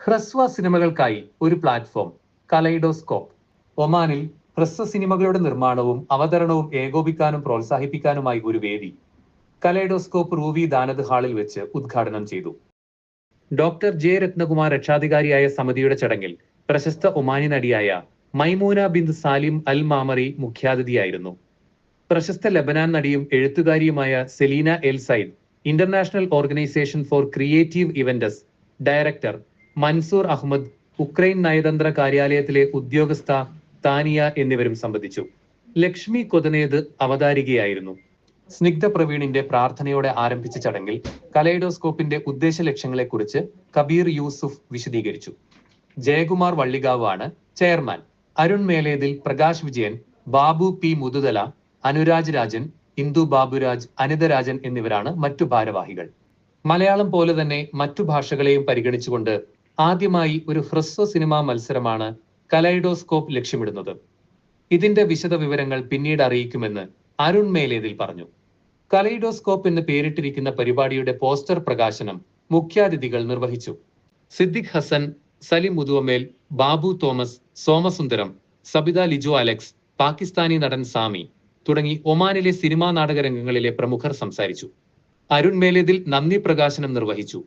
ഹ്രസ്വ സിനിമകൾക്കായി ഒരു platform kaleidoscope. ഒമാനിൽ ഹ്രസ്വ സിനിമകളുടെ നിർമ്മാണവും അവതരണവും ഏകോപിക്കാനും പ്രോത്സാഹിപ്പിക്കാനുമായി ഒരു വേദി. കലൈഡോസ്കോപ്പ് റൂവി ദാനത് ഹാളിൽ വെച്ച് ഉദ്ഘാടനം ചെയ്തു. ഡോക്ടർ ജെ രത്നകുമാർ രക്ഷാധികാരിയായ സമിതിയുടെ ചടങ്ങിൽ പ്രശസ്ത Omani നടിയായ Maimoona Bint Salim Al Mamari മുഖ്യാതിഥിയായിരുന്നു. പ്രശസ്ത ലബനാൻ നടിയും എഴുത്തുകാരിയുമായ Selina El Said international organisation for creative events director Mansoor Ahmed Ukraine നയതന്ത്ര കാര്യാലയത്തിലെ ഉദ്യോഗസ്ഥ താനിയ എന്നിവരും സംബന്ധിച്ചു. ലക്ഷ്മി കൊതനേത് അവതാരികയായിരുന്നു. സ്നിഗ്ധ പ്രവീണിന്റെ പ്രാർത്ഥനയോടെ ആരംഭിച്ച ചടങ്ങിൽ കലൈഡോസ്കോപ്പിന്റെ ഉദ്ദേശ ലക്ഷ്യങ്ങളെക്കുറിച്ച് കബീർ യൂസുഫ് വിശദീകരിച്ചു. ജയകുമാർ വള്ളികാവ് ആണ് ചെയർമാൻ. അരുൺ മേലേതിൽ പ്രകാശ് വിജയൻ ബാബു പി മുതുതല അനുരാജ് രാജൻ ഇന്ദു ബാബുരാജ് അനിതരാജൻ എന്നിവരാണ് മറ്റു ഭാരവാഹികൾ. മലയാളം പോലെ തന്നെ മറ്റു ഭാഷകളെയും പരിഗണിച്ചുകൊണ്ട് ആദ്യമായി ഒരു ഹ്രസ്വ സിനിമാ മത്സരമാണ് കലൈഡോസ്കോപ്പ് ലക്ഷ്യമിടുന്നത്. ഇതിന്റെ വിശദ വിവരങ്ങൾ പിന്നീട് അറിയിക്കുമെന്ന് അരുൺ മേലേതിൽ പറഞ്ഞു. കലൈഡോസ്കോപ്പ് എന്ന് പേരിട്ടിരിക്കുന്ന പരിപാടിയുടെ പോസ്റ്റർ പ്രകാശനം മുഖ്യാതിഥികൾ നിർവഹിച്ചു. സിദ്ദിഖ് ഹസൻ സലിം മുതുവമേൽ ബാബു തോമസ് സോമസുന്ദരം സബിത ലിജു അലക്സ് പാകിസ്ഥാനി നടൻ സാമി തുടങ്ങി ഒമാനിലെ സിനിമാ നാടക രംഗങ്ങളിലെ പ്രമുഖർ സംസാരിച്ചു. അരുൺ മേലേതിൽ നന്ദി പ്രകാശനം നിർവഹിച്ചു.